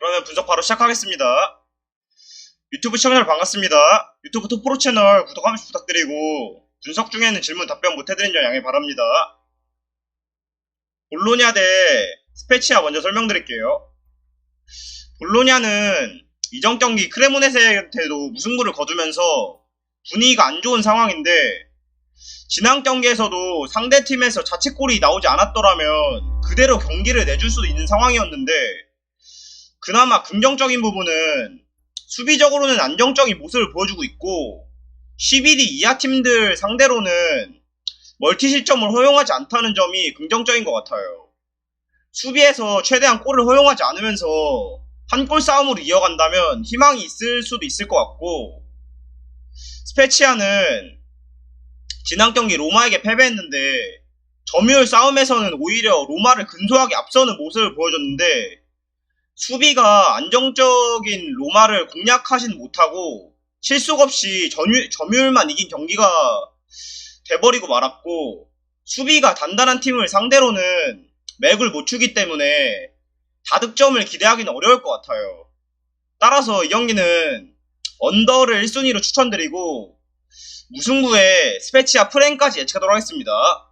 그러면 분석 바로 시작하겠습니다. 유튜브 시청자 반갑습니다. 유튜브 톡프로 채널 구독 한 번씩 부탁드리고 분석 중에는 질문 답변 못해드린 점 양해 바랍니다. 볼로냐 대 스페치아 먼저 설명드릴게요. 볼로냐는 이전 경기 크레모네스한테도 무승부를 거두면서 분위기가 안 좋은 상황인데 지난 경기에서도 상대 팀에서 자책골이 나오지 않았더라면 그대로 경기를 내줄 수도 있는 상황이었는데 그나마 긍정적인 부분은 수비적으로는 안정적인 모습을 보여주고 있고 11위 이하 팀들 상대로는 멀티 실점을 허용하지 않다는 점이 긍정적인 것 같아요. 수비에서 최대한 골을 허용하지 않으면서 한 골 싸움으로 이어간다면 희망이 있을 수도 있을 것 같고 스페치아는 지난 경기 로마에게 패배했는데 점유율 싸움에서는 오히려 로마를 근소하게 앞서는 모습을 보여줬는데 수비가 안정적인 로마를 공략하지는 못하고 실속 없이 점유, 점유율만 이긴 경기가 돼버리고 말았고 수비가 단단한 팀을 상대로는 맥을 못 추기 때문에 다득점을 기대하기는 어려울 것 같아요. 따라서 이 경기는 언더를 1순위로 추천드리고 무승부에 스페치아 프랭까지 예측하도록 하겠습니다.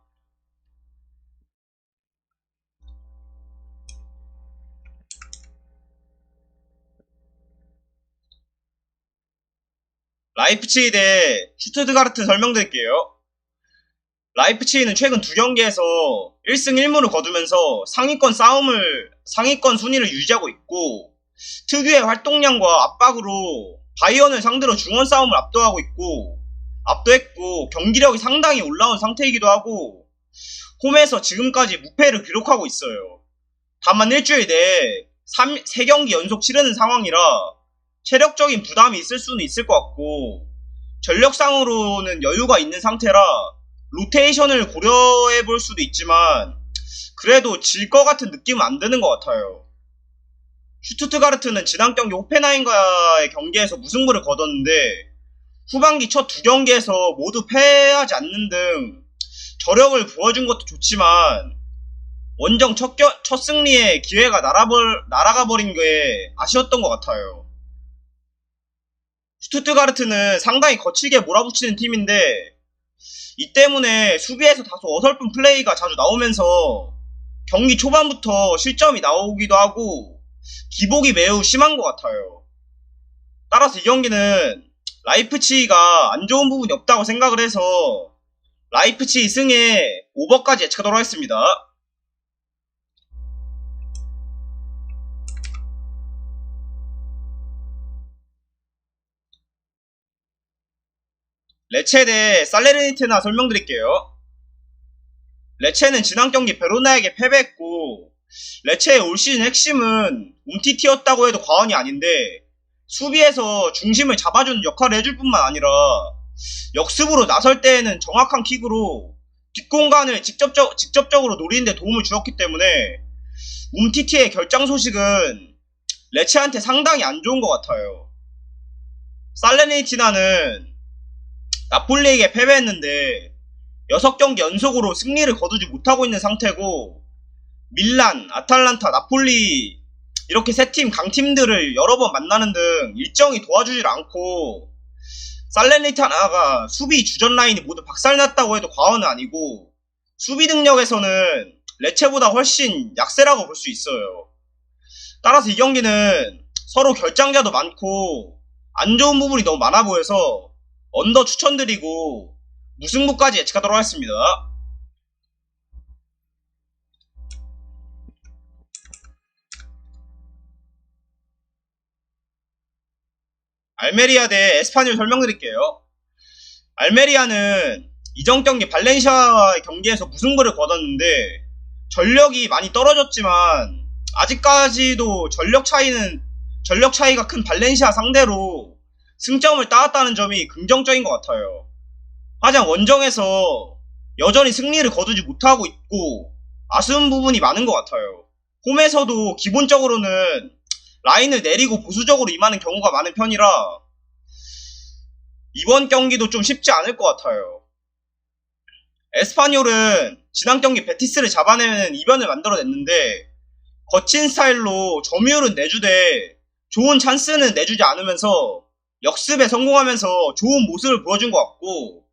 라이프치히 대 슈트드가르트 설명드릴게요. 라이프치히는 최근 두 경기에서 1승 1무를 거두면서 상위권 싸움을 상위권 순위를 유지하고 있고 특유의 활동량과 압박으로 바이언을 상대로 중원 싸움을 압도하고 있고 압도했고 경기력이 상당히 올라온 상태이기도 하고 홈에서 지금까지 무패를 기록하고 있어요. 다만 일주일 내에 3, 3경기 연속 치르는 상황이라 체력적인 부담이 있을 수는 있을 것 같고 전력상으로는 여유가 있는 상태라 로테이션을 고려해 볼 수도 있지만 그래도 질 것 같은 느낌은 안 드는 것 같아요. 슈투트가르트는 지난 경기 호펜하임과의 경기에서 무승부를 거뒀는데 후반기 첫 두 경기에서 모두 패하지 않는 등 저력을 보여준 것도 좋지만 원정 첫, 겨, 첫 승리에 기회가 날아볼, 날아가 버린 게 아쉬웠던 것 같아요. 슈투트가르트는 상당히 거칠게 몰아붙이는 팀인데 이 때문에 수비에서 다소 어설픈 플레이가 자주 나오면서 경기 초반부터 실점이 나오기도 하고 기복이 매우 심한 것 같아요. 따라서 이 경기는 라이프치히가 안 좋은 부분이 없다고 생각을 해서 라이프치히 승에 오버까지 예측하도록 하겠습니다. 레체 대 살레르니테나 설명드릴게요. 레체는 지난 경기 베로나에게 패배했고 레체의 올 시즌 핵심은 움티티였다고 해도 과언이 아닌데 수비에서 중심을 잡아주는 역할을 해줄 뿐만 아니라 역습으로 나설 때에는 정확한 킥으로 뒷공간을 직접적, 직접적으로 노리는데 도움을 주었기 때문에 움티티의 결장 소식은 레체한테 상당히 안 좋은 것 같아요. 살레니티나는 나폴리에게 패배했는데 6경기 연속으로 승리를 거두지 못하고 있는 상태고 밀란, 아탈란타, 나폴리 이렇게 세 팀 강팀들을 여러 번 만나는 등 일정이 도와주질 않고 살렌리타나가 수비 주전 라인이 모두 박살났다고 해도 과언은 아니고 수비 능력에서는 레체보다 훨씬 약세라고 볼 수 있어요. 따라서 이 경기는 서로 결장자도 많고 안 좋은 부분이 너무 많아 보여서 언더 추천드리고 무승부까지 예측하도록 하겠습니다. 알메리아 대 에스파뇰 설명드릴게요. 알메리아는 이전 경기 발렌시아와의 경기에서 무승부를 거뒀는데 전력이 많이 떨어졌지만 아직까지도 전력 차이는 전력 차이가 큰 발렌시아 상대로 승점을 따왔다는 점이 긍정적인 것 같아요. 하지만 원정에서 여전히 승리를 거두지 못하고 있고 아쉬운 부분이 많은 것 같아요. 홈에서도 기본적으로는 라인을 내리고 보수적으로 임하는 경우가 많은 편이라 이번 경기도 좀 쉽지 않을 것 같아요. 에스파뇰은 지난 경기 베티스를 잡아내는 이변을 만들어냈는데 거친 스타일로 점유율은 내주되 좋은 찬스는 내주지 않으면서 역습에 성공하면서 좋은 모습을 보여준 것 같고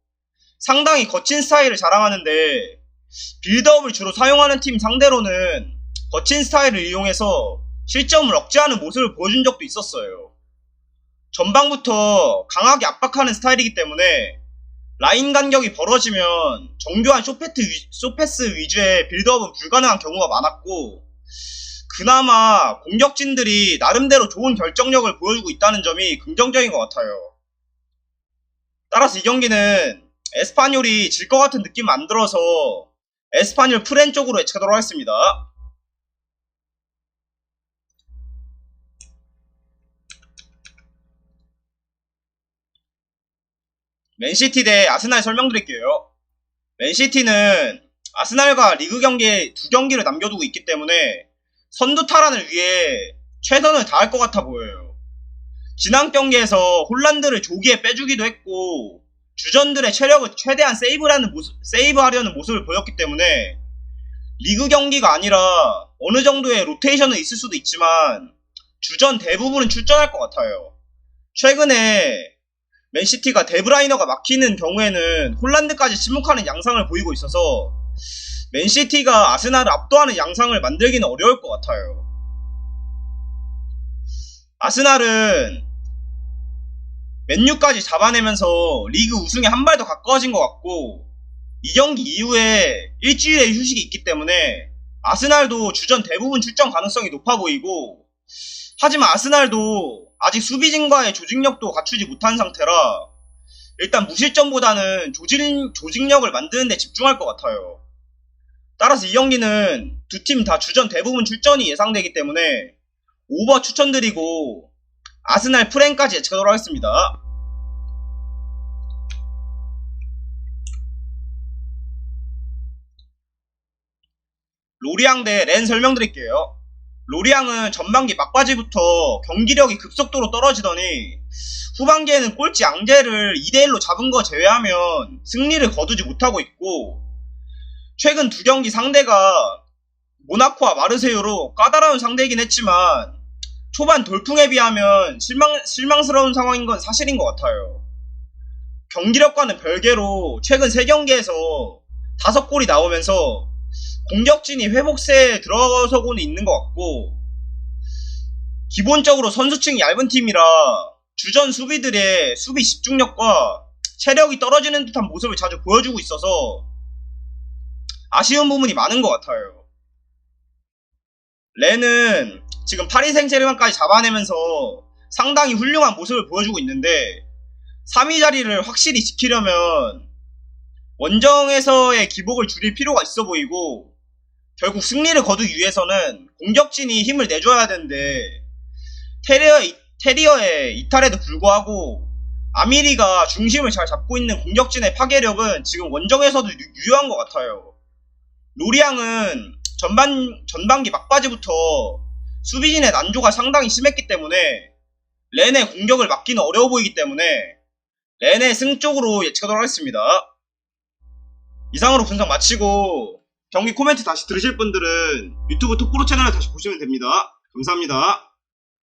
상당히 거친 스타일을 자랑하는데 빌드업을 주로 사용하는 팀 상대로는 거친 스타일을 이용해서 실점을 억제하는 모습을 보여준 적도 있었어요. 전방부터 강하게 압박하는 스타일이기 때문에 라인 간격이 벌어지면 정교한 쇼패스 위주의 빌드업은 불가능한 경우가 많았고 그나마 공격진들이 나름대로 좋은 결정력을 보여주고 있다는 점이 긍정적인 것 같아요. 따라서 이 경기는 에스파뇰이 질 것 같은 느낌 안 들어서 에스파뇰 프렌 쪽으로 예측하도록 하겠습니다. 맨시티 대 아스날 설명드릴게요. 맨시티는 아스날과 리그 경기에 두 경기를 남겨두고 있기 때문에 선두 탈환을 위해 최선을 다할 것 같아 보여요. 지난 경기에서 홀란드를 조기에 빼주기도 했고 주전들의 체력을 최대한 세이브라는 모습, 세이브하려는 모습을 보였기 때문에 리그 경기가 아니라 어느 정도의 로테이션은 있을 수도 있지만 주전 대부분은 출전할 것 같아요. 최근에 맨시티가 데브라이너가 막히는 경우에는 홀란드까지 침묵하는 양상을 보이고 있어서 맨시티가 아스날을 압도하는 양상을 만들기는 어려울 것 같아요. 아스날은 맨유까지 잡아내면서 리그 우승에 한 발 더 가까워진 것 같고 이 경기 이후에 일주일의 휴식이 있기 때문에 아스날도 주전 대부분 출전 가능성이 높아 보이고 하지만 아스날도 아직 수비진과의 조직력도 갖추지 못한 상태라 일단 무실점보다는 조직, 조직력을 만드는 데 집중할 것 같아요. 따라서 이 경기는 두 팀 다 주전 대부분 출전이 예상되기 때문에 오버 추천드리고 아스날 프랭까지 예측하도록 하겠습니다. 로리앙 대 렌 설명드릴게요. 로리앙은 전반기 막바지부터 경기력이 급속도로 떨어지더니 후반기에는 꼴찌 앙제를 2대1로 잡은 거 제외하면 승리를 거두지 못하고 있고 최근 두 경기 상대가 모나코와 마르세유로 까다로운 상대이긴 했지만 초반 돌풍에 비하면 실망, 실망스러운 상황인 건 사실인 것 같아요. 경기력과는 별개로 최근 3경기에서 5골이 나오면서 공격진이 회복세에 들어서고는 있는 것 같고 기본적으로 선수층이 얇은 팀이라 주전 수비들의 수비 집중력과 체력이 떨어지는 듯한 모습을 자주 보여주고 있어서 아쉬운 부분이 많은 것 같아요. 레는 지금 파리 생제르맹까지 잡아내면서 상당히 훌륭한 모습을 보여주고 있는데 3위 자리를 확실히 지키려면 원정에서의 기복을 줄일 필요가 있어 보이고 결국 승리를 거두기 위해서는 공격진이 힘을 내줘야 되는데 테리어, 테리어의 이탈에도 불구하고 아미리가 중심을 잘 잡고 있는 공격진의 파괴력은 지금 원정에서도 유- 유효한 것 같아요. 로리앙은 전반, 전반기 막바지부터 수비진의 난조가 상당히 심했기 때문에 렌의 공격을 막기는 어려워 보이기 때문에 렌의 승 쪽으로 예측하도록 하겠습니다. 이상으로 분석 마치고 경기 코멘트 다시 들으실 분들은 유튜브 톡프로 채널을 다시 보시면 됩니다. 감사합니다.